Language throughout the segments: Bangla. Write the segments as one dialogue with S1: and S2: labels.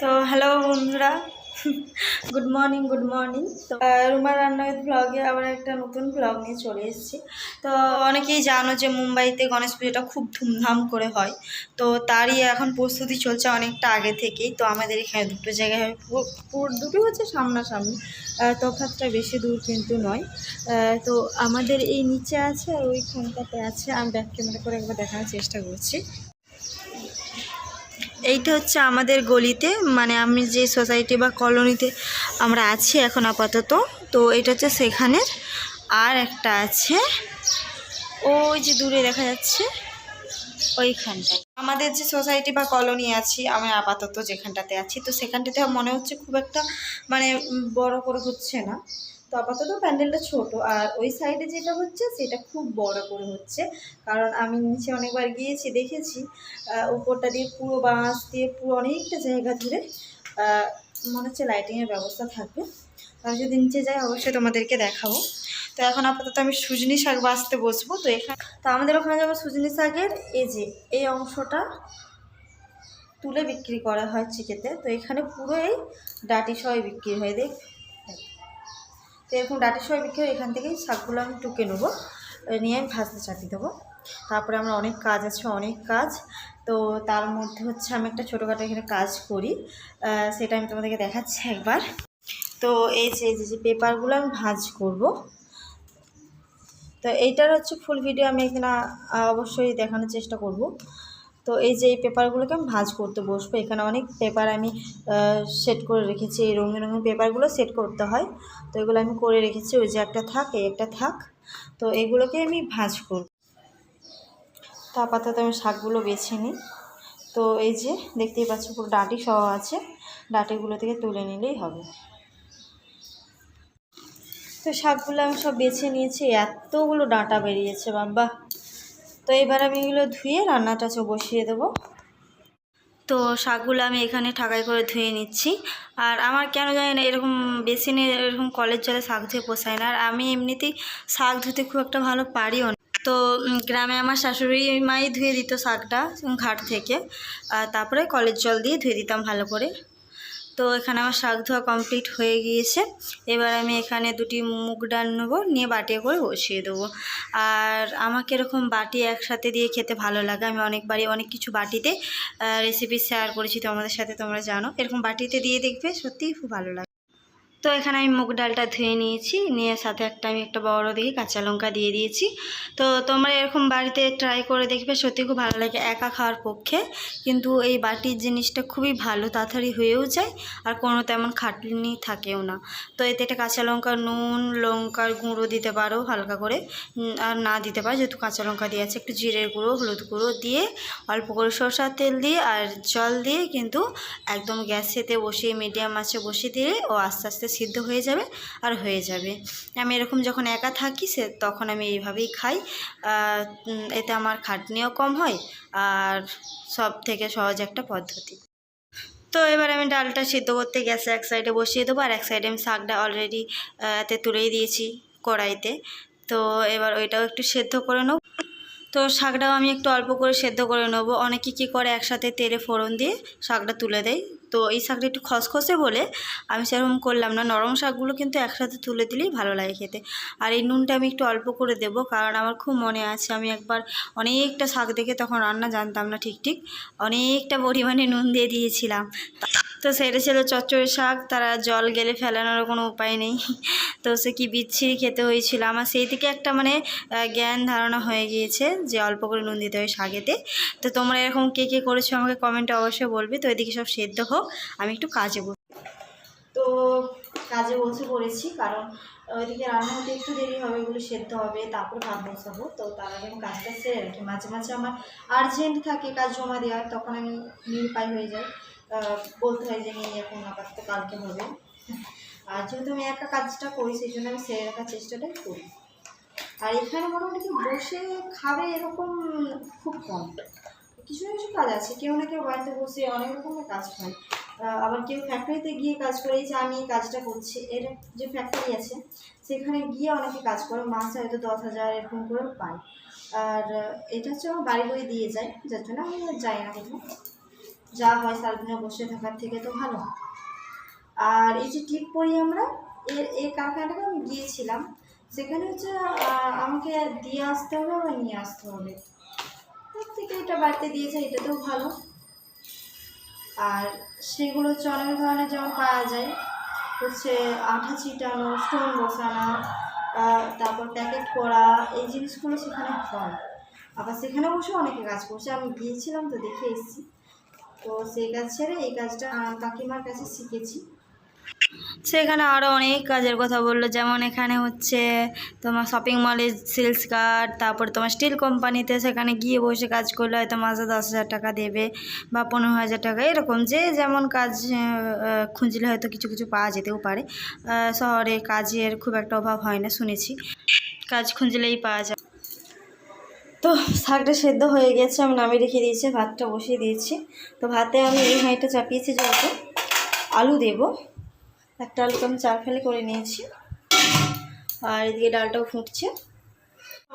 S1: তো হ্যালো বন্ধুরা। গুড মর্নিং গুড মর্নিং তো আহ, রুমা রান্নার ব্লগে আবার একটা নতুন ব্লগ নিয়ে চলে এসেছি। তো অনেকেই জানো যে মুম্বাইতে গণেশ পুজোটা খুব ধুমধাম করে হয়। তো তারই এখন প্রস্তুতি চলছে অনেকটা আগে থেকেই। তো আমাদের এখানে দুটো জায়গায় দুটো হচ্ছে সামনাসামনি। আহ, তফাৎটা বেশি দূর কিন্তু নয়। তো আমাদের এই নিচে আছে আর ওইখানটাতে আছে। আমি ব্যাক ক্যামেরা করে একবার দেখানোর চেষ্টা করছি। এইটা হচ্ছে আমাদের গলিতে মানে আমি যে সোসাইটি বা কলোনিতে আমরা আছি এখন আপাতত, তো এটা হচ্ছে সেখানের আর একটা আছে, ওই যে দূরে দেখা যাচ্ছে, ওইখানটায়। আমাদের যে সোসাইটি বা কলোনি আছি, আমি আপাতত যেখানটাতে আছি, তো সেখানটাতে মনে হচ্ছে খুব একটা মানে বড় করে হচ্ছে না। তো আপাতত প্যান্ডেলটা ছোট। আর ওই সাইডে যেটা হচ্ছে, সেটা খুব বড় করে হচ্ছে। কারণ আমি নিচে অনেকবার গিয়েছি, দেখেছি। উপরটা দিয়ে পুরো বাঁশ দিয়ে পুরো অনেকটা জায়গা ধরে মনে হচ্ছে লাইটিংয়ের ব্যবস্থা থাকবে। আমি যদি নিচে যাই, অবশ্যই তোমাদেরকে দেখাবো। তো এখন আপাতত আমি সুজনি শাক বাঁচতে বসবো। তো এখানে, তো আমাদের ওখানে যেমন সুজনি শাকের, এই যে, এই অংশটা তুলে বিক্রি করা হয় চিকেতে। তো এখানে পুরো এই ডাটি সহ বিক্রি হয়। দেখ তো এরকম ডাটি সহ বিক্রি এখান থেকেই শাকগুলো আমি টুকে নেব। নিয়ে আমি ভাজতে চাপিয়ে দেবো। তারপরে আমার অনেক কাজ আছে, অনেক কাজ। তো তার মধ্যে হচ্ছে আমি একটা ছোটোখাটো এখানে কাজ করি। সেটা আমি তোমাদেরকে দেখাচ্ছি একবার। তো এই যে যে পেপারগুলো আমি ভাঁজ করব। তো এইটার হচ্ছে ফুল ভিডিও আমি এখানে অবশ্যই দেখানোর চেষ্টা করব। তো এই যে এই পেপারগুলোকে আমি ভাঁজ করতে বসবো। এখানে অনেক পেপার আমি সেট করে রেখেছি। এই রঙিন রঙিন পেপারগুলো সেট করতে হয়। তো এগুলো আমি করে রেখেছি। ওই যে একটা থাক, এই একটা থাক। তো এগুলোকে আমি ভাঁজ করব। তা আপাতত আমি শাকগুলো বেছে নিই। তো এই যে দেখতেই পাচ্ছি পুরো ডাঁটি সহ আছে। ডাঁটিগুলো থেকে তুলে নিলেই হবে। তো শাকগুলো আমি সব বেছে নিয়েছি। এতগুলো ডাঁটা বেরিয়েছে, বাবা। তো এবার আমি এগুলো ধুয়ে রান্নাটা বসিয়ে দেবো। তো শাকগুলো আমি এখানে ঠাকাই করে ধুয়ে নিচ্ছি। আর আমার কেন জানি না এরকম বেসিনে এরকম কলের জলে শাক ধুয়ে পোষায় না। আর আমি এমনিতেই শাক ধুতে খুব একটা ভালো পারিও না। তো গ্রামে আমার শাশুড়ি মাই ধুয়ে দিত শাকটা ঘাট থেকে। আর তারপরে কলের জল দিয়ে ধুয়ে দিতাম ভালো করে। তো এখানে আমার শাক ধোয়া কমপ্লিট হয়ে গিয়েছে। এবার আমি এখানে দুটি মুগ ডাল নেব, নিয়ে বাটিয়ে করে বসিয়ে দেবো। আর আমাকে এরকম বাটি একসাথে দিয়ে খেতে ভালো লাগে। আমি অনেকবারই অনেক কিছু বাটিতে রেসিপি শেয়ার করেছি তোমাদের সাথে তোমরা জানো। এরকম বাটিতে দিয়ে দেখবে সত্যিই খুব ভালো লাগে। তো এখানে আমি মুগ ডালটা ধুয়ে নিয়েছি। নিয়ে সাথে একটা আমি একটা বড় দিকে কাঁচা লঙ্কা দিয়ে দিয়েছি। তো তোমরা এরকম বাড়িতে ট্রাই করে দেখবে সত্যি খুব ভালো লাগে একা খাওয়ার পক্ষে। কিন্তু এই বাটির জিনিসটা খুবই ভালো, তাড়াতাড়ি হয়েও যায় আর কোনো তেমন খাটনি থাকেও না। তো এতে একটা কাঁচা লঙ্কা, নুন, লঙ্কার গুঁড়ো দিতে পারো হালকা করে। আর না দিতে পারো, যেহেতু কাঁচা লঙ্কা দিয়ে আছে, একটু জিরের গুঁড়ো, হলুদ গুঁড়ো দিয়ে, অল্প করে সরষার তেল দিয়ে আর জল দিয়ে কিন্তু একদম গ্যাসেতে বসিয়ে, মিডিয়াম আঁচে বসিয়ে দিয়ে ও আস্তে আস্তে সিদ্ধ হয়ে যাবে আর হয়ে যাবে। আমি এরকম যখন একা থাকি সে তখন আমি এইভাবেই খাই। এতে আমার খাটনিও কম হয় আর সব থেকে সহজ একটা পদ্ধতি। তো এবার আমি ডালটা সিদ্ধ করতে গ্যাসে এক সাইডে বসিয়ে দেবো আর এক সাইডে আমি শাকটা অলরেডি এতে তুলেই দিয়েছি কড়াইতে। তো এবার ওইটাও একটু সেদ্ধ করে নেব। তো শাকটাও আমি একটু অল্প করে সেদ্ধ করে নেব। অনেকে কী করে, একসাথে তেলে ফোড়ন দিয়ে শাকটা তুলে দেয়। তো এই শাকটা একটু খসখসে বলে আমি সেরকম করলাম না। নরম শাকগুলো কিন্তু একসাথে তুলে দিলেই ভালো লাগে খেতে। আর এই নুনটা আমি একটু অল্প করে দেব কারণ আমার খুব মনে আছে, আমি একবার অনেকটা শাক দেখে তখন রান্না জানতাম না ঠিক ঠিক অনেকটা পরিমাণে নুন দিয়ে দিয়েছিলাম। তো সেটা ছিল চচ্চড়ি শাক, তারা জল গেলে ফেলানোর কোনো উপায় নেই। তো সে কি বিচ্ছিরি খেতে হয়েছিল? আমার সেই থেকে একটা মানে জ্ঞান ধারণা হয়ে গিয়েছে যে অল্প করে নুন দিতে হয় শাকেতে। তো তোমরা এরকম কে কে করেছ আমাকে কমেন্টে অবশ্যই বলবে। তো এদিকে সব সেদ্ধ হোক, আমি একটু কাজে বস। তো কাজে বসে পড়েছি কারণ, ওইদিকে রান্না হতে একটু দেরি হবে, এগুলো সেদ্ধ হবে, তারপরে ভাত বসাবো। তো তার আগে আমি কাজটা সেরে রাখি। মাঝে মাঝে আমার আর্জেন্ট থাকে কাজ জমা দেওয়ার, তখন আমি নিরুপায় হয়ে যাই। বলতে হয় যে এই এখন আপাতত কালকে হবে। আর যেহেতু আমি একা কাজটা করি, সেই জন্য আমি সেরে রাখার চেষ্টাটাই করি। আর এখানে মোটামুটি বসে খাবে এরকম খুব কম। কিছু না কিছু কাজ আছে। কেউ না কেউ বাড়িতে বসে অনেক রকমের কাজ হয়। আবার কেউ ফ্যাক্টরিতে গিয়ে কাজ করে যে আমি এই কাজটা করছি, এর যে ফ্যাক্টরি আছে, সেখানে গিয়ে অনেকে কাজ করে মাসে হয়তো দশ হাজার এরকম করে পায়। আর এটা হচ্ছে আমার বাড়ি বই দিয়ে যায়, যার জন্য আমি যাই না কোথাও। যা হয় সারাদিনে বসে থাকার থেকে তো ভালো। আর এই যে টিপ পরি আমরা, এর, এই কারখানাটাকে আমি গিয়েছিলাম। সেখানে হচ্ছে আমাকে দিয়ে আসতে হবে বা নিয়ে আসতে হবে। তার থেকে এটা বাড়িতে দিয়েছে, এটাতেও ভালো। আর সেগুলো হচ্ছে অনেক ধরনের, যেমন পাওয়া যায়। হচ্ছে আঠা ছিটানো স্টোন বসানো তারপর প্যাকেট করা, এই জিনিসগুলো সেখানে হয়। আবার সেখানে বসে অনেকে কাজ করছে। আমি গিয়েছিলাম তো দেখে এসেছি। তো সেই কাজ ছেড়ে এই কাজটা কাকিমার কাছে শিখেছি। সেখানে আরও অনেক কাজের কথা বলল, যেমন এখানে হচ্ছে তোমার শপিং মলে সেলস কার্ড তারপর তোমার স্টিল কোম্পানিতে সেখানে গিয়ে বসে কাজ করলে হয়তো মাসে দশ হাজার টাকা দেবে বা পনেরো হাজার টাকা, এরকম যে যেমন কাজ খুঁজলে হয়তো কিছু কিছু পাওয়া যেতেও পারে। শহরে কাজের খুব একটা অভাব হয় না, শুনেছি। কাজ খুঁজলেই পাওয়া যায়। তো শাকটা সেদ্ধ হয়ে গেছে, আমি নামিয়ে রেখে দিয়েছি, ভাতটা বসিয়ে দিয়েছি। তো ভাতে আমি এই হাঁড়িটা চাপিয়েছি যেহেতু আলু দেবো। একটা আলুকে আমি চার ফেলে করে নিয়েছি, আর এদিকে ডালটাও ফুটছে।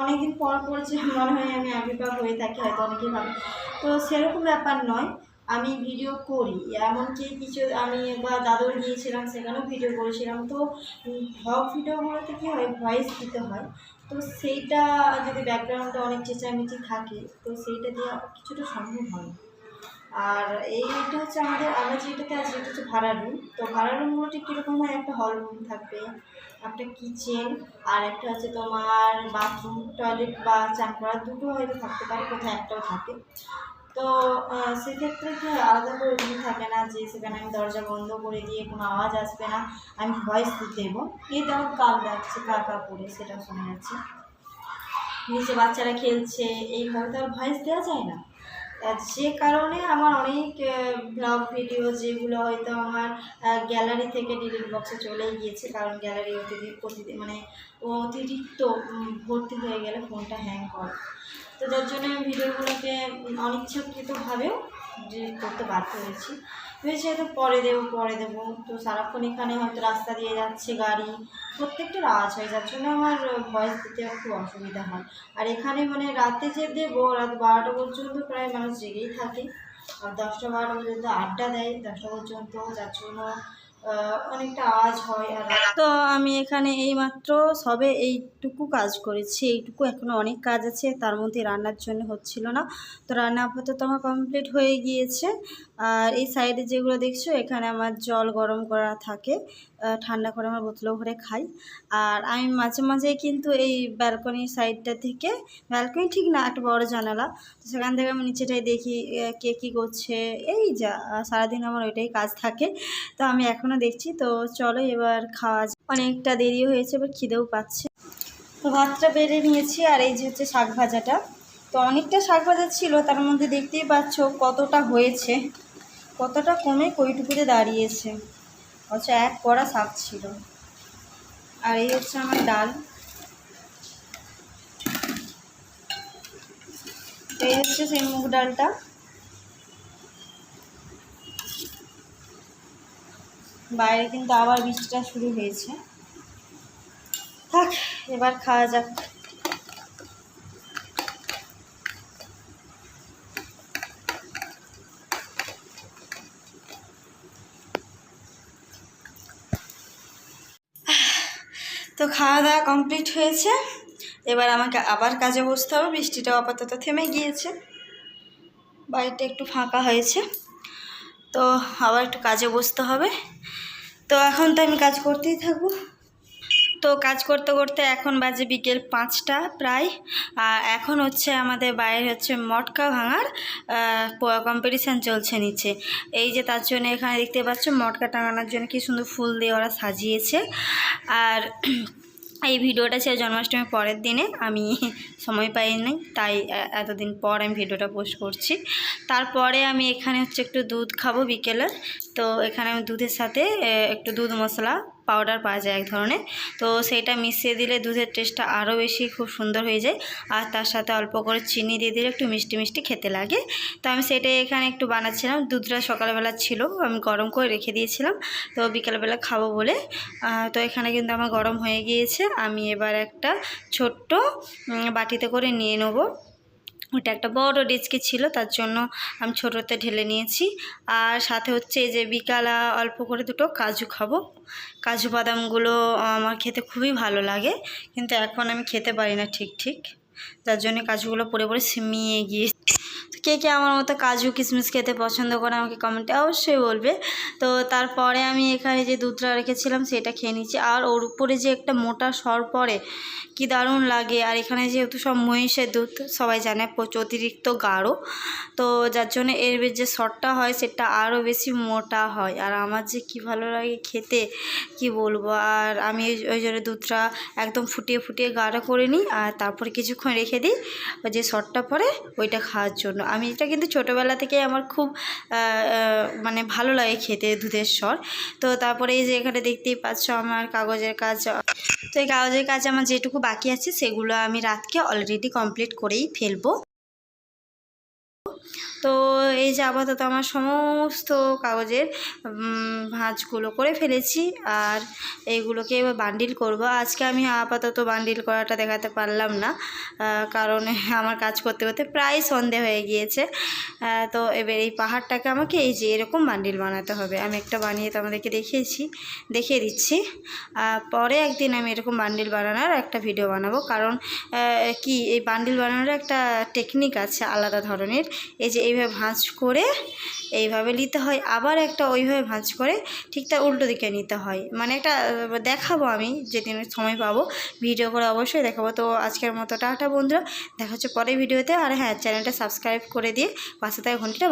S1: অনেকদিন পর পড়েছে মনে হয় আমি আবির্ভাব হয়ে থাকি, হয়তো অনেকেই ভাবে তো সেরকম ব্যাপার নয়। আমি ভিডিও করি, এমনকি কিছু আমি বা দাদুর গিয়েছিলাম, সেখানেও ভিডিও করেছিলাম। তো ভ্লগ ভিডিওগুলোতে কী হয়? ভয়েস দিতে হয়। তো সেইটা যদি ব্যাকগ্রাউন্ডে অনেক চেঁচামেচি থাকে, তো সেইটা দিয়ে কিছুটা সম্ভব হয় আর এইটা হচ্ছে আমাদের, আমরা যেটাতে আছি এটা হচ্ছে ভাড়া রুম তো ভাড়া রুমগুলো ঠিক কীরকম হয়? একটা হল রুম থাকবে, একটা কিচেন আর একটা হচ্ছে তোমার বাথরুম টয়লেট বা চান করা দুটো হয়তো থাকতে পারে কোথায় একটাও থাকে। তো সেক্ষেত্রে কি আলাদা করে রুম থাকে না যে সেখানে আমি দরজা বন্ধ করে দিয়ে কোনো আওয়াজ আসবে না, আমি ভয়েস দিতে দেবো। এই তেমন কাল যাচ্ছে কাকা করে সেটা শোনা যাচ্ছে। নিচে বাচ্চারা খেলছে, এইভাবে তো আর ভয়েস দেওয়া যায় না। যে কারণে আমার অনেক ব্লগ ভিডিও যেগুলো হয়তো আমার গ্যালারি থেকে ডিলিট বক্সে চলেই গিয়েছে, কারণ গ্যালারি অতিরিক্ত মানে অতিরিক্ত ভর্তি হয়ে গেলে ফোনটা হ্যাং করে। তো যার জন্য আমি ভিডিওগুলোকে অনিচ্ছাকৃতভাবেও ডিলিট করতে বাধ্য হয়েছি। ভেবেছি হয়তো পরে দেবো পরে দেবো। তো সারাক্ষণ এখানে হয়তো রাস্তা দিয়ে যাচ্ছে গাড়ি প্রত্যেকটার আওয়াজ হয়। যার জন্য আমার ভয়েস দিতে খুব অসুবিধা হয়। আর এখানে মানে রাতে যে দেবো, রাত বারোটা পর্যন্ত প্রায় মানুষ জেগেই থাকে। আর দশটা বারোটা পর্যন্ত আড্ডা দেয়। দশটা পর্যন্ত যার জন্য অনেকটা আওয়াজ হয়। আর তো আমি এখানে এইমাত্র সবে এইটুকু কাজ করেছি, এইটুকু এখনও অনেক কাজ আছে, তার মধ্যে রান্নার জন্য হচ্ছিল না। তো রান্না আপাতত আমার কমপ্লিট হয়ে গিয়েছে। আর এই সাইডে যেগুলো দেখছ, এখানে আমার জল গরম করা থাকে ঠান্ডা করে আমার বোতলেও ভরে খাই। আর আমি মাঝে মাঝে কিন্তু এই ব্যালকনির সাইডটা থেকে ব্যালকনি ঠিক না, একটা বড় জানালা, তো সেখান থেকে আমি নিচেটাই দেখি কে কী করছে, এই যা সারাদিন আমার ওইটাই কাজ থাকে। তো আমি এখনও দেখছি, তো চলো এবার খাওয়া। অনেকটা দেরি হয়েছে, এবার খিদেও পাচ্ছে। তো ভাতটা বেড়ে নিয়েছি আর এই যে হচ্ছে শাক ভাজাটা। তো অনেকটা শাক ভাজা ছিল, তার মধ্যে দেখতেই পাচ্ছ কতটা হয়েছে, কতটা কমে কইটুকুতে দাঁড়িয়েছে। অথচ এক কড়া শাক ছিল। আর এই হচ্ছে আমার ডাল। এই হচ্ছে সেই মুগ ডালটা। বাইরে কিন্তু আবার বৃষ্টিটা শুরু হয়েছে। থাক, এবার খাওয়া যাক। তো খাওয়া দাওয়া কমপ্লিট হয়েছে। এবার আমাকে আবার কাজে বসতে হবে, বৃষ্টিটাও আপাতত থেমে গিয়েছে। বাড়িটা একটু ফাঁকা হয়েছে। তো আবার একটু কাজে বসতে হবে। তো এখন তো আমি কাজ করতেই থাকব। তো কাজ করতে করতে এখন বাজে বিকেল পাঁচটা প্রায়। এখন হচ্ছে আমাদের বাইরে হচ্ছে মটকা ভাঙার কম্পিটিশান চলছে নিচে। এই যে তার জন্য এখানে দেখতে পাচ্ছ মটকা টাঙানোর জন্য কি সুন্দর ফুল দিয়ে ওরা সাজিয়েছে। আর এই ভিডিওটা ছিল জন্মাষ্টমীর পরের দিনে আমি সময় পাইনি, তাই এতদিন পর আমি ভিডিওটা পোস্ট করছি। তারপরে আমি এখানে হচ্ছে একটু দুধ খাব বিকেলে। তো এখানে আমি দুধের সাথে একটু দুধ মশলা পাউডার পাওয়া যায় এক ধরনের। তো সেইটা মিশিয়ে দিলে দুধের টেস্টটা আরও বেশি খুব সুন্দর হয়ে যায়। আর তার সাথে অল্প করে চিনি দিয়ে দিলে একটু মিষ্টি মিষ্টি খেতে লাগে। তো আমি সেটাই এখানে একটু বানাচ্ছিলাম। দুধটা সকালবেলা ছিল, আমি গরম করে রেখে দিয়েছিলাম। তো বিকালবেলা খাব বলে। তো এখানে কিন্তু আমার গরম হয়ে গিয়েছে। আমি এবার একটা ছোট্ট বাটিতে করে নিয়ে নেব। ওটা একটা বড় ডেচকি ছিল, তার জন্য আমি ছোটোতে ঢেলে নিয়েছি। আর সাথে হচ্ছে যে বিকালা অল্প করে দুটো কাজু খাব। কাজু বাদামগুলো আমার খেতে খুবই ভালো লাগে, কিন্তু এখন আমি খেতে পারি না ঠিক ঠিক। যার জন্য কাজুগুলো পরে পরে সিমিয়ে গিয়ে তো কে কে আমার মতো কাজু কিশমিশ খেতে পছন্দ করে আমাকে কমেন্টে অবশ্যই বলবে। তো তারপরে আমি এখানে যে দুধটা রেখেছিলাম সেটা খেয়ে নিচ্ছি। আর ওর উপরে যে একটা মোটা সর পড়ে, কি দারুণ লাগে। আর এখানে যেহেতু সব মহিষের দুধ, সবাই জানে অতিরিক্ত গাঢ়। তো যার জন্য এর যে সরটা হয় সেটা আরও বেশি মোটা হয়। আর আমার যে কি ভালো লাগে খেতে, কি বলব? আর আমি ওই- জন্য দুধটা একদম ফুটিয়ে ফুটিয়ে গাঢ় করে নিই। আর তারপরে কিছুক্ষণ রেখে দিই। ওই যে সরটা পরে ওইটা খাওয়ার জন্য। আমি এটা কিন্তু ছোটোবেলা থেকে আমার খুব মানে ভালো লাগে খেতে দুধের স্বর। তো তারপরে এই যে এখানে দেখতেই পাচ্ছ আমার কাগজের কাজ। তো এই কাগজের কাজ আমার যেটুকু বাকি আছে সেগুলো আমি রাতকে অলরেডি কমপ্লিট করেই ফেলব। তো এই যে আপাতত আমার সমস্ত কাগজের ভাঁজগুলো করে ফেলেছি আর এইগুলোকে এবার বান্ডিল করব। আজকে আমি আপাতত বান্ডিল করাটা দেখাতে পারলাম না কারণ আমার কাজ করতে করতে প্রায় সন্ধে হয়ে গিয়েছে। তো এবার এই পাহাড়টাকে আমাকে এই যে এরকম বান্ডিল বানাতে হবে। আমি একটা বানিয়ে তো আমাদেরকে দেখিয়েছি, দেখিয়ে দিচ্ছি। পরে একদিন আমি এরকম বান্ডিল বানানোর একটা ভিডিও বানাবো। কারণ কি এই বান্ডিল বানানোর একটা টেকনিক আছে আলাদা ধরনের। এই যে এইভাবে ভাঁজ করে এইভাবে নিতে হয়। আবার একটা ওইভাবে ভাঁজ করে ঠিক তার উল্টো দিকে নিতে হয়। মানে একটা দেখাবো আমি যেদিন সময় পাবো। ভিডিও করে অবশ্যই দেখাবো। তো আজকের মতো টাটা বন্ধুরা। দেখা হচ্ছে পরের ভিডিওতে। আর হ্যাঁ চ্যানেলটা সাবস্ক্রাইব করে দিয়ে পাশে থাকা ঘন্টিটা